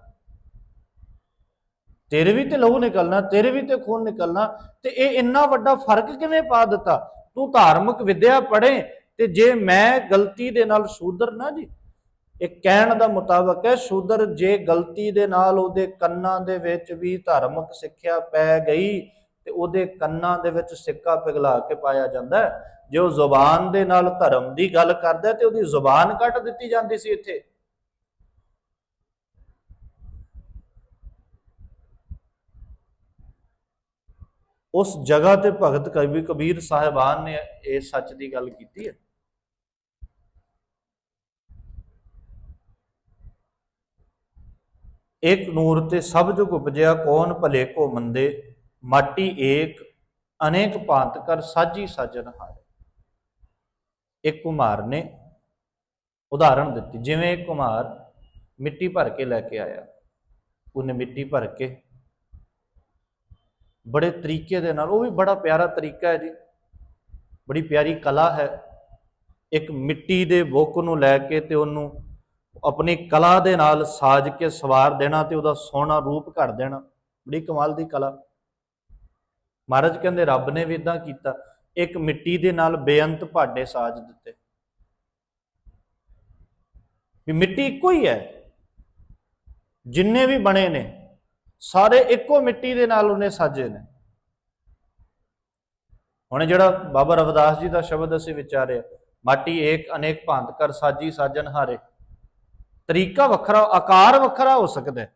ਤੇਰੇ ਵੀ ਤੇ ਲਹੂ ਨਿਕਲਣਾ, ਤੇਰੇ ਵੀ ਤੇ ਖੂਨ ਨਿਕਲਣਾ, ਤੇ ਇਹ ਇੰਨਾ ਵੱਡਾ ਫ਼ਰਕ ਕਿਵੇਂ ਪਾ ਦਿੱਤਾ? ਤੂੰ ਧਾਰਮਿਕ ਵਿਦਿਆ ਪੜ੍ਹੇ ਤੇ ਜੇ ਮੈਂ ਗਲਤੀ ਦੇ ਨਾਲ ਸ਼ੂਦਰ ਨਾ ਜੀ, ਇਹ ਕਹਿਣ ਦਾ ਮੁਤਾਬਕ ਹੈ, ਸ਼ੂਦਰ ਜੇ ਗਲਤੀ ਦੇ ਨਾਲ ਉਹਦੇ ਕੰਨਾਂ ਦੇ ਵਿੱਚ ਵੀ ਧਾਰਮਿਕ ਸਿੱਖਿਆ ਪੈ ਗਈ ਤੇ ਉਹਦੇ ਕੰਨਾਂ ਦੇ ਵਿੱਚ ਸਿੱਕਾ ਪਿਘਲਾ ਕੇ ਪਾਇਆ ਜਾਂਦਾ ਜੇ ਉਹ ਜ਼ੁਬਾਨ ਦੇ ਨਾਲ ਧਰਮ ਦੀ ਗੱਲ ਕਰਦਾ ਤੇ ਉਹਦੀ ਜ਼ੁਬਾਨ ਕੱਟ ਦਿੱਤੀ ਜਾਂਦੀ ਸੀ ਇੱਥੇ। ਉਸ ਜਗ੍ਹਾ ਤੇ ਭਗਤ ਕਬੀਰ ਕਬੀਰ ਸਾਹਿਬਾਨ ਨੇ ਇਹ ਸੱਚ ਦੀ ਗੱਲ ਕੀਤੀ ਹੈ। ਇੱਕ ਨੂਰ ਤੇ ਸਭ ਜੁਗ ਉਪਜਿਆ ਕੌਣ ਭਲੇ ਕੋ ਮੰਦੇ? ਮਾਟੀ ਏਕ, ਅਨੇਕ ਭਾਂਤ ਕਰ ਸਾਜੀ ਸਾਜਨ ਹਾਰੇ। ਇੱਕ ਕੁਮਾਰ ਨੇ ਉਦਾਹਰਣ ਦਿੱਤੀ, ਜਿਵੇਂ ਕੁਮਾਰ ਮਿੱਟੀ ਭਰ ਕੇ ਲੈ ਕੇ ਆਇਆ, ਉਹਨੇ ਮਿੱਟੀ ਭਰ ਕੇ ਬੜੇ ਤਰੀਕੇ ਦੇ ਨਾਲ, ਉਹ ਵੀ ਬੜਾ ਪਿਆਰਾ ਤਰੀਕਾ ਹੈ ਜੀ। ਬੜੀ ਪਿਆਰੀ ਕਲਾ ਹੈ। ਇੱਕ ਮਿੱਟੀ ਦੇ ਬੁੱਕ ਨੂੰ ਲੈ ਕੇ ਤੇ ਉਹਨੂੰ ਆਪਣੀ ਕਲਾ ਦੇ ਨਾਲ ਸਾਜ ਕੇ ਸਵਾਰ ਦੇਣਾ ਤੇ ਉਹਦਾ ਸੋਹਣਾ ਰੂਪ ਘੜ ਦੇਣਾ, ਬੜੀ ਕਮਾਲ ਦੀ ਕਲਾ। ਮਹਾਰਾਜ ਕਹਿੰਦੇ, ਰੱਬ ਨੇ ਵੀ ਇਦਾਂ ਕੀਤਾ। ਇੱਕ ਮਿੱਟੀ ਦੇ ਨਾਲ ਬੇਅੰਤ ਭਾਡੇ ਸਾਜ ਦਿੱਤੇ। ਵੀ ਮਿੱਟੀ ਇੱਕੋ ਹੀ ਹੈ। ਜਿੰਨੇ ਵੀ ਬਣੇ ਨੇ ਸਾਰੇ ਇੱਕੋ ਮਿੱਟੀ ਦੇ ਨਾਲ ਉਹਨੇ ਸਾਜੇ ਨੇ। ਹੁਣ ਜਿਹੜਾ ਬਾਬਾ ਰਵਿਦਾਸ ਜੀ ਦਾ ਸ਼ਬਦ ਅਸੀਂ ਵਿਚਾਰਿਆ ਮਾਟੀ ਏਕ ਅਨੇਕ ਭਾਂਤ ਕਰ ਸਾਜੀ ਸਾਜਨ ਹਾਰੇ। ਤਰੀਕਾ ਵੱਖਰਾ, ਆਕਾਰ ਵੱਖਰਾ ਹੋ ਸਕਦਾ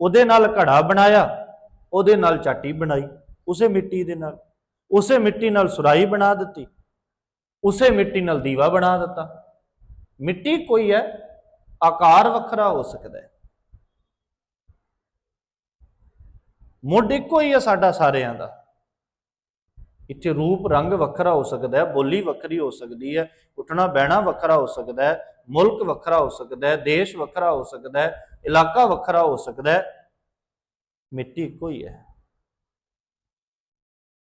ਉਹਦੇ ਨਾਲ ਘੜਾ ਬਣਾਇਆ, ਉਹਦੇ ਨਾਲ ਚਾਟੀ ਬਣਾਈ, ਉਸੇ ਮਿੱਟੀ ਦੇ ਨਾਲ। ਉਸੇ ਮਿੱਟੀ ਨਾਲ ਸੁਰਾਈ ਬਣਾ ਦਿੱਤੀ, ਉਸੇ ਮਿੱਟੀ ਨਾਲ ਦੀਵਾ ਬਣਾ ਦਿੱਤਾ। ਮਿੱਟੀ ਕੋਈ ਹੈ, ਆਕਾਰ ਵੱਖਰਾ ਹੋ ਸਕਦਾ ਹੈ। ਮੁੱਢ ਇੱਕੋ ਹੀ ਹੈ ਸਾਡਾ ਸਾਰਿਆਂ ਦਾ। ਇੱਥੇ ਰੂਪ ਰੰਗ ਵੱਖਰਾ ਹੋ ਸਕਦਾ ਹੈ, ਬੋਲੀ ਵੱਖਰੀ ਹੋ ਸਕਦੀ ਹੈ, ਉੱਠਣਾ ਬਹਿਣਾ ਵੱਖਰਾ ਹੋ ਸਕਦਾ ਹੈ, ਮੁਲਕ ਵੱਖਰਾ ਹੋ ਸਕਦਾ ਹੈ, ਦੇਸ਼ ਵੱਖਰਾ ਹੋ ਸਕਦਾ ਹੈ, ਇਲਾਕਾ ਵੱਖਰਾ ਹੋ ਸਕਦਾ ਹੈ, ਮਿੱਟੀ ਇੱਕੋ ਹੀ ਹੈ।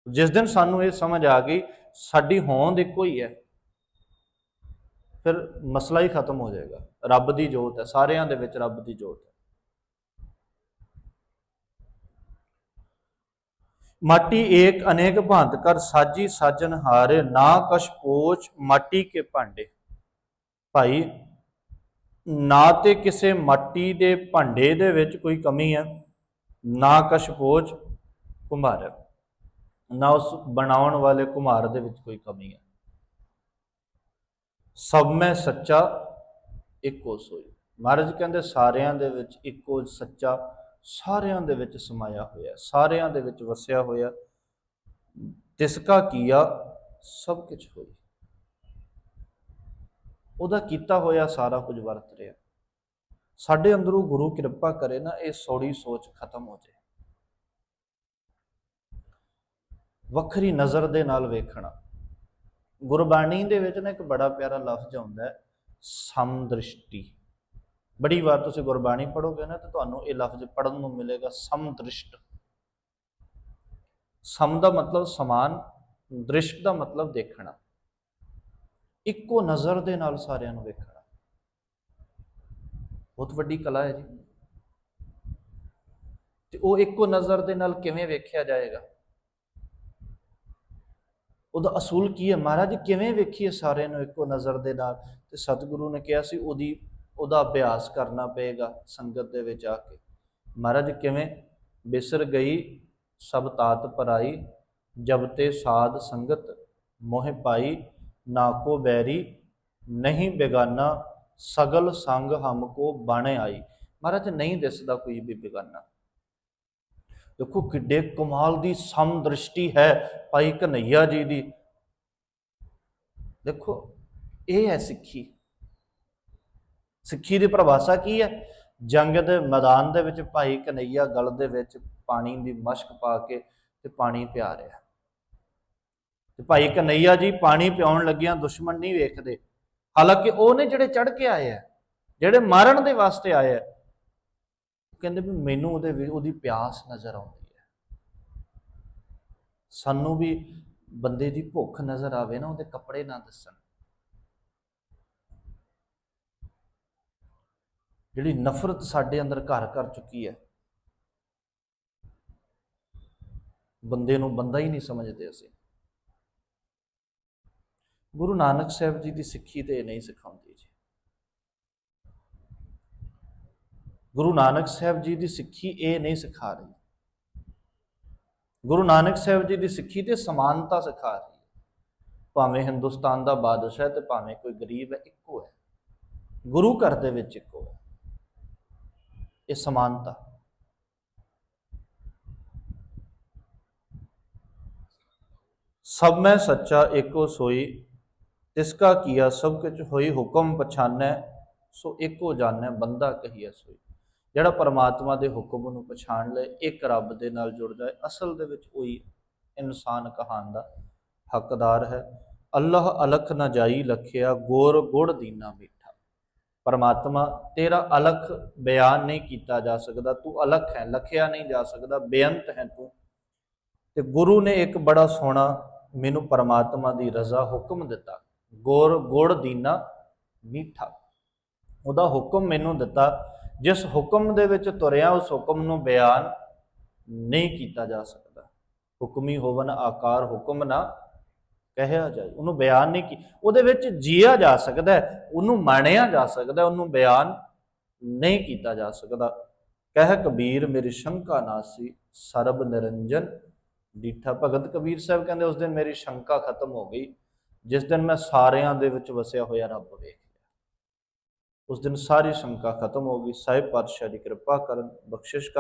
ਜਿਸ ਦਿਨ ਸਾਨੂੰ ਇਹ ਸਮਝ ਆ ਗਈ, ਸਾਡੀ ਹੋਂਦ ਇੱਕੋ ਹੀ ਹੈ, ਫਿਰ ਮਸਲਾ ਹੀ ਖਤਮ ਹੋ ਜਾਏਗਾ। ਰੱਬ ਦੀ ਜੋਤ ਹੈ, ਸਾਰਿਆਂ ਦੇ ਵਿੱਚ ਰੱਬ ਦੀ ਜੋਤ ਹੈ। ਮਾਟੀ ਏਕ ਅਨੇਕ ਭਾਂਤ ਕਰ ਸਾਜੀ ਸਾਜਨ ਹਾਰੇ, ਨਾ ਕਛ ਪੋਚ ਮਾਟੀ ਕੇ ਭਾਂਡੇ। ਭਾਈ, ਨਾ ਤੇ ਕਿਸੇ ਮਾਟੀ ਦੇ ਭਾਂਡੇ ਦੇ ਵਿੱਚ ਕੋਈ ਕਮੀ ਹੈ? ਨਾ ਕਸ਼ ਪੋਚ ਕੁਮਾਰ, ਨਾ ਉਸ ਬਣਾਉਣ ਵਾਲੇ ਕੁਮਾਰ ਦੇ ਵਿੱਚ ਕੋਈ ਕਮੀ ਹੈ? ਸਭ ਮੈਂ ਸੱਚਾ, ਇੱਕੋ ਸੋਈ। ਮਹਾਰਾਜ ਕਹਿੰਦੇ ਸਾਰਿਆਂ ਦੇ ਵਿੱਚ ਇੱਕੋ ਸੱਚਾ ਸਾਰਿਆਂ ਦੇ ਵਿੱਚ ਸਮਾਇਆ ਹੋਇਆ, ਸਾਰਿਆਂ ਦੇ ਵਿੱਚ ਵਸਿਆ ਹੋਇਆ, ਤਿਸਕਾ ਕੀਆ, ਸਭ ਕੁਝ ਹੋਈ ਉਹਦਾ ਕੀਤਾ ਹੋਇਆ ਸਾਰਾ ਕੁਝ ਵਰਤ ਰਿਹਾ। ਸਾਡੇ ਅੰਦਰੋਂ ਗੁਰੂ ਕਿਰਪਾ ਕਰੇ ਨਾ, ਇਹ ਸੌੜੀ ਸੋਚ ਖਤਮ ਹੋ ਜਾਏ। ਵੱਖਰੀ ਨਜ਼ਰ ਦੇ ਨਾਲ ਵੇਖਣਾ। ਗੁਰਬਾਣੀ ਦੇ ਵਿੱਚ ਨਾ ਇੱਕ ਬੜਾ ਪਿਆਰਾ ਲਫ਼ਜ਼ ਆਉਂਦਾ ਹੈ, ਸਮਦ੍ਰਿਸ਼ਟੀ। ਬੜੀ ਵਾਰ ਤੁਸੀਂ ਗੁਰਬਾਣੀ ਪੜੋਗੇ ਨਾ, ਤਾਂ ਤੁਹਾਨੂੰ ਇਹ ਲਫ਼ਜ਼ ਪੜਨ ਨੂੰ ਮਿਲੇਗਾ ਸਮਦ੍ਰਿਸ਼ਟ। ਸਮ ਦਾ ਮਤਲਬ ਸਮਾਨ, ਦ੍ਰਿਸ਼ਟ ਦਾ ਮਤਲਬ ਦੇਖਣਾ। ਇੱਕੋ ਨਜ਼ਰ ਦੇ ਨਾਲ ਸਾਰਿਆਂ ਨੂੰ ਵੇਖਣਾ। ਬਹੁਤ ਵੱਡੀ ਕਲਾ ਹੈ ਜੀ। ਤੇ ਉਹ ਇੱਕੋ ਨਜ਼ਰ ਦੇ ਨਾਲ ਕਿਵੇਂ ਵੇਖਿਆ ਜਾਏਗਾ? ਉਹਦਾ ਅਸੂਲ ਕੀ ਹੈ? ਮਹਾਰਾਜ, ਕਿਵੇਂ ਵੇਖੀਏ ਸਾਰਿਆਂ ਨੂੰ ਇੱਕੋ ਨਜ਼ਰ ਦੇ ਨਾਲ? ਤੇ ਸਤਿਗੁਰੂ ਨੇ ਕਿਹਾ ਸੀ, ਉਹਦੀ ਉਹਦਾ ਅਭਿਆਸ ਕਰਨਾ ਪਏਗਾ ਸੰਗਤ ਦੇ ਵਿੱਚ ਆ ਕੇ। ਮਹਾਰਾਜ, ਕਿਵੇਂ ਬਿਸਰ ਗਈ, ਸਭ ਤਾਤ ਪਰਾਈ, ਜਬ ਤੇ ਸਾਧ ਸੰਗਤ ਮੋਹ ਪਾਈ, ਨਾ ਕੋ ਬੈਰੀ ਨਹੀਂ ਬੇਗਾਨਾ, ਸਗਲ ਸੰਗ ਹਮ ਕੋ ਬਣ ਆਈ। ਮਹਾਰਾਜ, ਨਹੀਂ ਦਿਸਦਾ ਕੋਈ ਵੀ ਬੇਗਾਨਾ। ਦੇਖੋ, ਕਿੱਡੇ ਕਮਾਲ ਦੀ ਸਮ ਦ੍ਰਿਸ਼ਟੀ ਹੈ ਭਾਈ ਕਨਈਆ ਜੀ ਦੀ। ਦੇਖੋ, ਇਹ ਹੈ ਸਿੱਖੀ। ਸਿੱਖੀ ਦੀ ਪਰਿਭਾਸ਼ਾ ਕੀ ਹੈ? ਜੰਗ ਦੇ ਮੈਦਾਨ ਦੇ ਵਿੱਚ ਭਾਈ ਕਨਈਆ ਗਲ ਦੇ ਵਿੱਚ ਪਾਣੀ ਦੀ ਮਸ਼ਕ ਪਾ ਕੇ ਤੇ ਪਾਣੀ ਪਿਆ ਰਿਹਾ। ਤੇ ਭਾਈ ਕਨਈਆ ਜੀ ਪਾਣੀ ਪਿਆਉਣ ਲੱਗਿਆਂ ਦੁਸ਼ਮਣ ਨਹੀਂ ਵੇਖਦੇ। ਹਾਲਾਂਕਿ ਉਹ ਨੇ ਜਿਹੜੇ ਚੜ ਕੇ ਆਏ ਆ, ਜਿਹੜੇ ਮਾਰਨ ਦੇ ਵਾਸਤੇ ਆਏ ਆ ਕਹਿੰਦੇ ਵੀ ਮੈਨੂੰ ਉਹਦੇ ਵੀ ਉਹਦੀ ਪਿਆਸ ਨਜ਼ਰ ਆਉਂਦੀ ਹੈ। ਸਾਨੂੰ ਵੀ ਬੰਦੇ ਦੀ ਭੁੱਖ ਨਜ਼ਰ ਆਵੇ ਨਾ, ਉਹਦੇ ਕੱਪੜੇ ਨਾ ਦੱਸਣ। ਜਿਹੜੀ ਨਫ਼ਰਤ ਸਾਡੇ ਅੰਦਰ ਘਰ ਕਰ ਚੁੱਕੀ ਹੈ, ਬੰਦੇ ਨੂੰ ਬੰਦਾ ਹੀ ਨਹੀਂ ਸਮਝਦੇ ਅਸੀਂ। ਗੁਰੂ ਨਾਨਕ ਸਾਹਿਬ ਜੀ ਦੀ ਸਿੱਖੀ ਤੇ ਇਹ ਨਹੀਂ ਸਿਖਾਉਂਦੀ ਜੀ। ਗੁਰੂ ਨਾਨਕ ਸਾਹਿਬ ਜੀ ਦੀ ਸਿੱਖੀ ਇਹ ਨਹੀਂ ਸਿਖਾ ਰਹੀ। ਗੁਰੂ ਨਾਨਕ ਸਾਹਿਬ ਜੀ ਦੀ ਸਿੱਖੀ ਤੇ ਸਮਾਨਤਾ ਸਿਖਾ ਰਹੀ ਹੈ। ਭਾਵੇਂ ਹਿੰਦੁਸਤਾਨ ਦਾ ਬਾਦਸ਼ਾਹ ਹੈ ਤੇ ਭਾਵੇਂ ਕੋਈ ਗਰੀਬ ਹੈ, ਇੱਕੋ ਹੈ। ਗੁਰੂ ਘਰ ਦੇ ਵਿੱਚ ਇੱਕੋ ਹੈ। ਇਹ ਸਮਾਨਤਾ। ਸਭ ਮੈਂ ਸੱਚਾ, ਏਕੋ ਸੋਈ ਤਿਸਕਾ ਕੀਆ ਸਭ ਕੁਝ ਹੋਈ ਹੁਕਮ ਪਛਾਨੈ, ਸੋ ਏਕੋ ਜਾਣੈ, ਬੰਦਾ ਕਹੀਐ ਸੋਈ। ਜਿਹੜਾ ਪਰਮਾਤਮਾ ਦੇ ਹੁਕਮ ਨੂੰ ਪਛਾਣ ਲਏ, ਇੱਕ ਰੱਬ ਦੇ ਨਾਲ ਜੁੜ ਜਾਏ, ਅਸਲ ਦੇ ਵਿੱਚ ਉਹੀ ਇਨਸਾਨ ਕਹਾਣ ਦਾ ਹੱਕਦਾਰ ਹੈ। ਅੱਲਾਹ ਅਲਖ ਨਾ ਜਾਈ, ਲਖਿਆ, ਗੋਰ ਗੁੜ ਦੀਨਾ ਵੀ ਪਰਮਾਤਮਾ, ਤੇਰਾ ਅਲਖ ਬਿਆਨ ਨਹੀਂ ਕੀਤਾ ਜਾ ਸਕਦਾ, ਤੂੰ ਅਲਖ ਹੈ, ਲਖਿਆ ਨਹੀਂ ਜਾ ਸਕਦਾ, ਬੇਅੰਤ ਹੈ ਤੂੰ। ਤੇ ਗੁਰੂ ਨੇ ਇੱਕ ਬੜਾ ਸੋਹਣਾ ਮੈਨੂੰ ਪਰਮਾਤਮਾ ਦੀ ਰਜ਼ਾ ਹੁਕਮ ਦਿੱਤਾ। ਗੋਰ, ਗੁੜ ਦੀਨਾ, ਮਿੱਠਾ। ਉਹਦਾ ਹੁਕਮ ਮੈਨੂੰ ਦਿੱਤਾ, ਜਿਸ ਹੁਕਮ ਦੇ ਵਿੱਚ ਤੁਰਿਆ, ਉਸ ਹੁਕਮ ਨੂੰ ਬਿਆਨ ਨਹੀਂ ਕੀਤਾ ਜਾ ਸਕਦਾ। ਹੁਕਮੀ ਹੋਵਨ ਆਕਾਰ ਹੁਕਮ ਨਾ ਕਹਿਆ ਜਾਏ, ਉਹਨੂੰ ਬਿਆਨ ਨਹੀਂ ਕੀ, ਉਹਦੇ ਵਿੱਚ ਜੀਆ ਜਾ ਸਕਦਾ ਹੈ, ਉਹਨੂੰ ਮੰਨਿਆ ਜਾ ਸਕਦਾ ਉਹਨੂੰ ਬਿਆਨ ਨਹੀਂ ਕੀਤਾ ਜਾ ਸਕਦਾ। ਕਹਿ ਕਬੀਰ, ਮੇਰੀ ਸ਼ੰਕਾ ਨਾਸੀ, ਸਰਬ ਨਿਰੰਜਨ। ਡੀਠਾ ਭਗਤ ਕਬੀਰ ਸਾਹਿਬ ਕਹਿੰਦੇ, ਉਸ ਦਿਨ ਮੇਰੀ ਸ਼ੰਕਾ ਖਤਮ ਹੋ ਗਈ, ਜਿਸ ਦਿਨ ਮੈਂ ਸਾਰਿਆਂ ਦੇ ਵਿੱਚ ਵਸਿਆ ਹੋਇਆ ਰੱਬ ਵੇਖ ਲਿਆ ਉਸ ਦਿਨ ਸਾਰੀ ਸ਼ੰਕਾ ਖਤਮ ਹੋ ਗਈ। ਸਾਹਿਬ ਪਾਤਸ਼ਾਹ ਦੀ ਕਿਰਪਾ ਕਰਨ ਬਖਸ਼ਿਸ਼ ਕਰ